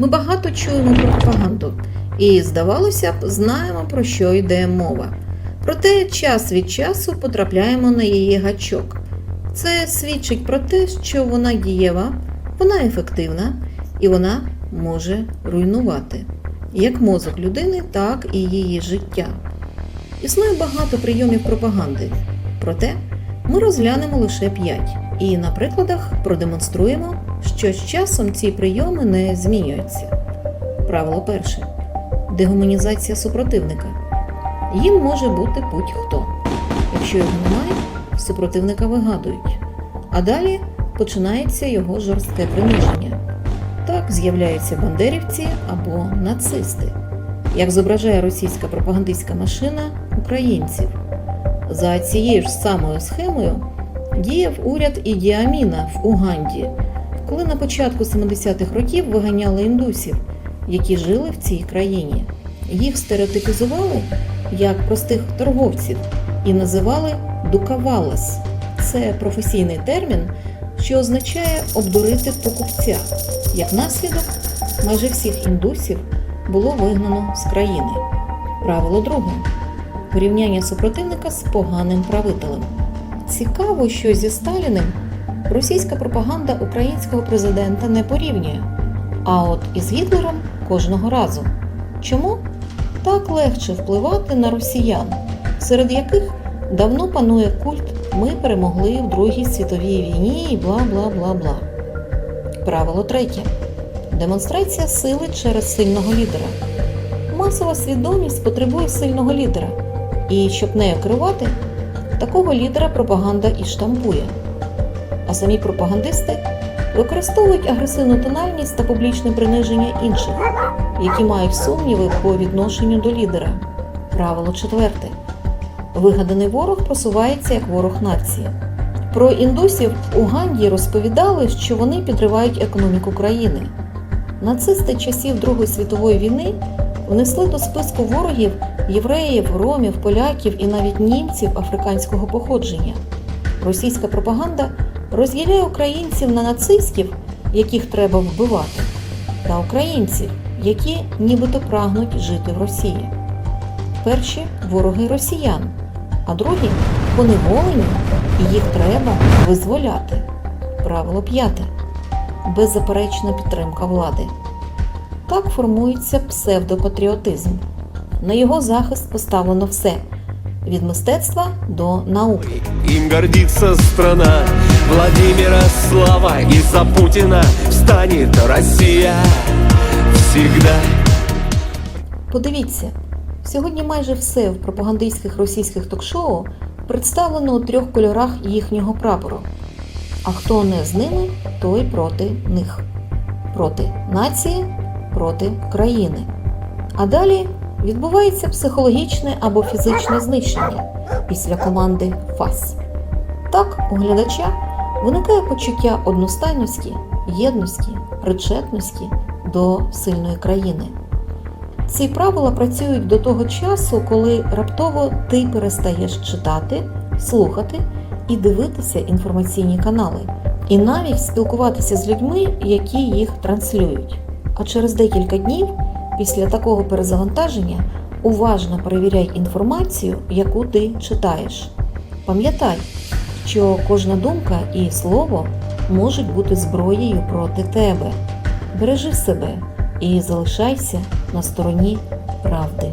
Ми багато чуємо про пропаганду і, здавалося б, знаємо, про що йде мова. Проте час від часу потрапляємо на її гачок. Це свідчить про те, що вона дієва, вона ефективна і вона може руйнувати як мозок людини, так і її життя. Існує багато прийомів пропаганди, проте ми розглянемо лише 5 і на прикладах продемонструємо, що з часом ці прийоми не змінюються. Правило перше дегуманізація супротивника. Їм може бути будь-хто. Якщо його немає, супротивника вигадують. А далі починається його жорстке приниження. Так з'являються бандерівці або нацисти, як зображає російська пропагандистська машина українців. За цією ж самою схемою діяв уряд Ідіаміна в Уганді, коли на початку 70-х років виганяли індусів, які жили в цій країні. Їх стереотипізували як простих торговців і називали дукавалес. Це професійний термін, що означає обдурити покупця. Як наслідок, майже всіх індусів було вигнано з країни. Правило друге порівняння супротивника з поганим правителем. Цікаво, що зі Сталіним російська пропаганда українського президента не порівнює, а от із Гітлером кожного разу. Чому? Так легше впливати на росіян, серед яких давно панує культ Ми перемогли в Другій світовій війні і бла бла бла бла. Правило третє. Демонстрація сили через сильного лідера. Масова свідомість потребує сильного лідера. І щоб нею керувати, такого лідера пропаганда і штампує. А самі пропагандисти використовують агресивну тональність та публічне приниження інших, які мають сумніви по відношенню до лідера. Правило четверте. Вигаданий ворог просувається як ворог нації. Про індусів у Ганді розповідали, що вони підривають економіку країни. Нацисти часів Другої світової війни внесли до списку ворогів євреїв, ромів, поляків і навіть німців африканського походження. Російська пропаганда розділяє українців на нацистів, яких треба вбивати, та українців, які нібито прагнуть жити в Росії. Перші вороги росіян, а другі поневолені, і їх треба визволяти. Правило п'яте. Беззаперечна підтримка влади. Так формується псевдопатріотизм. На його захист поставлено все від мистецтва до науки. Им гордится страна Владимира слава И за Путина встанет Россия Всегда Подивіться, сьогодні майже все в пропагандистських російських ток-шоу представлено у трьох кольорах їхнього прапору. А хто не з ними, той проти них. Проти нації, проти країни. А далі відбувається психологічне або фізичне знищення після команди ФАС. Так, у глядача виникає почуття одностайності, єдності, причетності до сильної країни. Ці правила працюють до того часу, коли раптово ти перестаєш читати, слухати і дивитися інформаційні канали, і навіть спілкуватися з людьми, які їх транслюють. А через декілька днів після такого перезавантаження уважно перевіряй інформацію, яку ти читаєш. Пам'ятай, що кожна думка і слово можуть бути зброєю проти тебе. Бережи себе і залишайся на стороні правди.